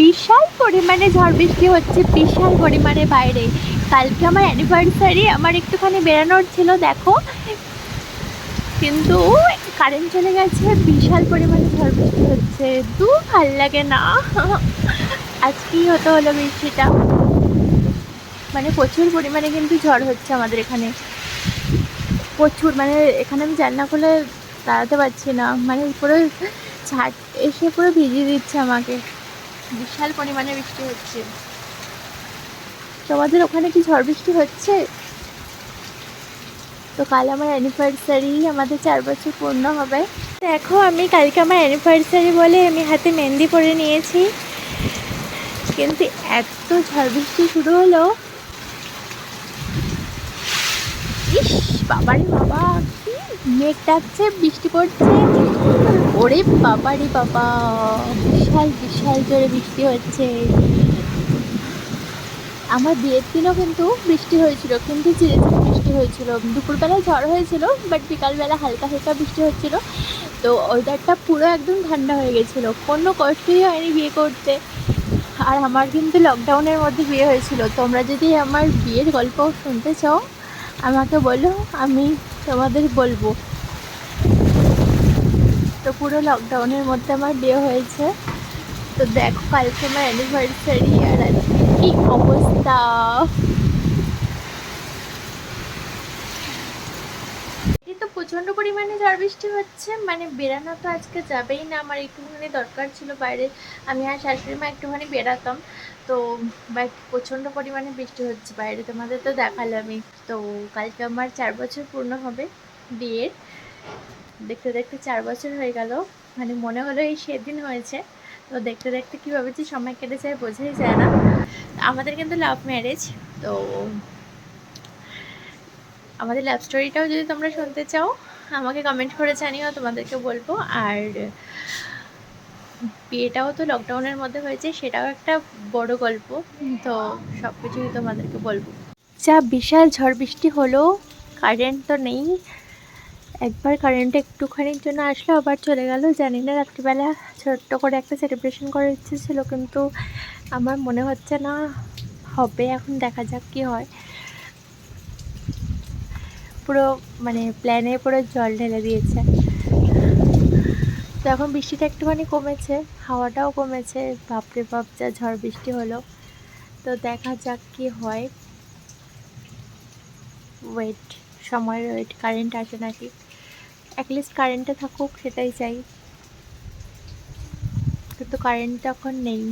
বিশাল পরিমাণে ঝড় বৃষ্টি হচ্ছে, বিশাল পরিমাণে বাইরে। কালকে আমার অ্যানিভার্সারি আমার একটুখানি বেরানোর ছিল, দেখো। কিন্তু কারেন্ট চলে গেছে, বিশাল পরিমাণে ঝড় বৃষ্টি হচ্ছে। দু, ভালো লাগে না। আজকেই হতে হলো বৃষ্টিটা। মানে প্রচুর পরিমাণে কিন্তু ঝড় হচ্ছে আমাদের এখানে। প্রচুর মানে এখানে আমি জান্না খুলে দাঁড়াতে পারছি না। মানে পুরো ছাট এসে পুরো ভিজিয়ে দিচ্ছে আমাকে। বিশাল পরিমাণে বৃষ্টি হচ্ছে। তোমাদের ওখানে কি ঝড় বৃষ্টি হচ্ছে? তো কাল আমার অ্যানিভার্সারি আমাদের চার বছর পূর্ণ হবে। দেখো, আমি কালকে আমার অ্যানিভার্সারি বলে আমি হাতে মেহেন্দি পরে নিয়েছি। কিন্তু এত ঝড় বৃষ্টি শুরু হলো। বাবারে বাবা, কি মেঘ ডাকছে, বৃষ্টি পড়ছে। ওরে বাবারে বাবা, বিশাল বিশাল জোরে বৃষ্টি হচ্ছে। আমার বিয়ের দিনও কিন্তু বৃষ্টি হয়েছিল, কিন্তু ধীরে বৃষ্টি হয়েছিল। দুপুরবেলা ঝড় হয়েছিল বাট বিকালবেলা হালকা হালকা বৃষ্টি হচ্ছিল। তো ওয়েদারটা পুরো একদম ঠান্ডা হয়ে গেছিল। কোনো কষ্টই হয়নি বিয়ে করতে। আর আমার কিন্তু লকডাউনের মধ্যে বিয়ে হয়েছিল। তোমরা যদি আমার বিয়ের গল্প শুনতে চাও আমাকে বলো, আমি তোমাদের বলব। তো পুরো লকডাউনের মধ্যে আমার বিয়ে হয়েছে। তো দেখো, কালকে আমার অ্যানিভার্সারি আর আজকে কি অবস্থা এই তো প্রচণ্ড পরিমাণে ঝড় বৃষ্টি হচ্ছে। মানে বেরানো তো আজকে যাবেই না। আমার একটুখানি দরকার ছিল বাইরে। আমি আর শাশুড়ি মা একটুখানি বেরাতাম তো বাট প্রচণ্ড পরিমাণে বৃষ্টি হচ্ছে। বাইরে তোমাদের তো দেখালামই তো কালকে আমার চার বছর পূর্ণ হবে বিয়ের। দেখতে দেখতে চার বছর হয়ে গেল। মানে মনে হলো এই সেদিন হয়েছে। তো দেখতে দেখতে কীভাবে যে সময় কেটে যায়, বোঝাই যায় না। আমাদের কিন্তু লাভ ম্যারেজ তো আমাদের লাভ স্টোরিটাও যদি তোমরা শুনতে চাও আমাকে কমেন্ট করে জানিও, তোমাদেরকে বলব। আর বিয়েটাও তো লকডাউনের মধ্যে হয়েছে, সেটাও একটা বড় গল্প। তো সব কিছুই তোমাদেরকে বলব। যা বিশাল ঝড় বৃষ্টি হলো কারেন্ট তো নেই। একবার কারেন্ট একটুখানির জন্য আসলো, আবার চলে গেল। জানি না, রাত্রিবেলা ছোট্ট করে একটা সেলিব্রেশন করার ইচ্ছে ছিল, কিন্তু আমার মনে হচ্ছে না, হবে। এখন দেখা যাক কি হয়। পুরো মানে প্ল্যানে পুরো জল ঢেলে দিয়েছে। তো এখন বৃষ্টিটা একটুখানি কমেছে, হাওয়াটাও কমেছে, বাপরে বাপ যা ঝড় বৃষ্টি হলো। তো দেখা যাক কি হয়। ওয়েট সময়ের ওয়েট কারেন্ট আসে নাকি? অ্যাটলিস্ট কারেন্টটা থাকুক, সেটাই চাই। কিন্তু কারেন্ট এখন নেই।